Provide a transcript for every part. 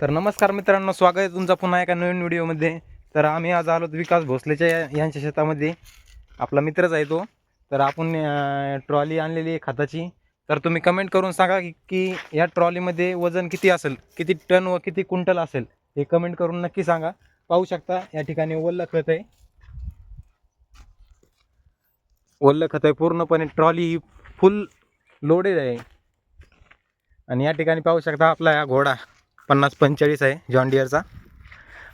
तर नमस्कार मित्रांनो स्वागत आहे तुमचा पुन्हा एका नवीन व्हिडिओमध्ये. तर आम्ही आज आलो विकास भोसलेच्या यांच्या शेतामध्ये. आपला मित्रच आहे तो. तर आपण ट्रॉली आणलेली आहे खताची. तर तुम्ही कमेंट करून सांगा की की या ट्रॉलीमध्ये वजन किती असेल? किती टन व किती क्विंटल असेल? हे कमेंट करून नक्की सांगा. पाहू शकता या ठिकाणी ओल्लं खत आहे. ओल्लं खत आहे पूर्णपणे. ट्रॉली ही फुल लोडेड आहे. आणि या ठिकाणी पाहू शकता आपला हा घोडा. पन्नास पंचेचाळीस आहे जॉन डिअरचा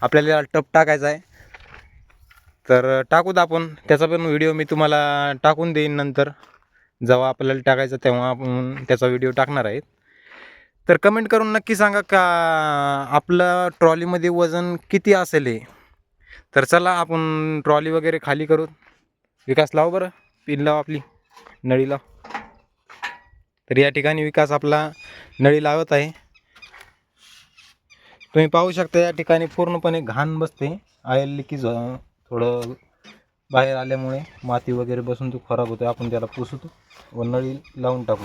आपल्याला टप टाकायचा आहे. तर टाकू द आपण. त्याचा पण व्हिडिओ मी तुम्हाला टाकून देईन नंतर. जेव्हा आपल्याला टाकायचा तेव्हा आपण त्याचा व्हिडिओ टाकणार आहेत. तर कमेंट करून नक्की सांगा का आपलं ट्रॉलीमध्ये वजन किती असेल हे? तर चला आपण ट्रॉली वगैरे खाली करू. विकास लाव बरं. पिन लाव आपली. नळी लाव. तर या ठिकाणी विकास आपला नळी लावत आहे. तुम्ही पाहू शकता या ठिकाणी पूर्णपणे घाण बसते. आयल की थोडं बाहेर आल्यामुळे माती वगैरे बसून तो खराब होतो आपण त्याला पुसतो व नळी लावून टाकू.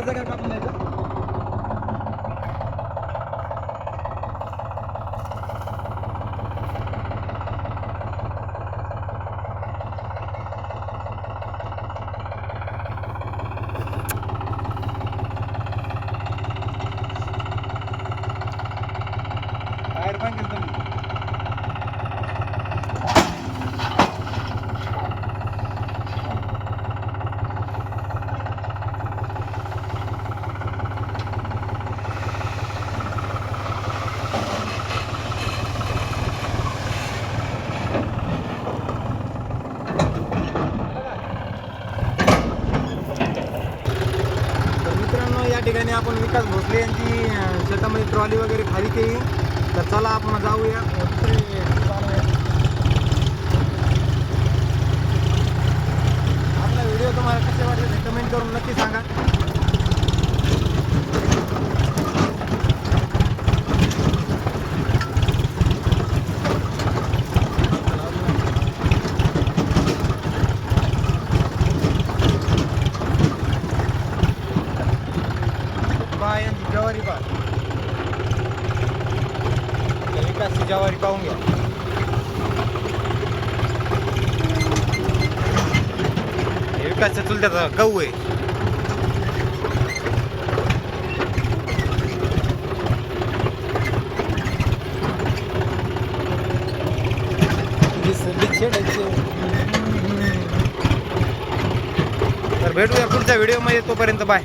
एका जागेवर टाकून द्यायचं टायर पण केलं तुम्ही तर मित्रांनो या ठिकाणी आपण विकास भोसले यांची शेतामध्ये ट्रॉली वगैरे खाली केली. तर चला आपण जाऊया. आपला व्हिडिओ तुम्हाला कसे वाटले कमेंट करून नक्की सांगा पहा यांची ज्वारी पहा विकासची ज्वारी पाहून घ्या. विकासच्या चुलत्याचा गहू आहे. तर भेटूया पुढच्या व्हिडिओमध्ये तोपर्यंत बाय.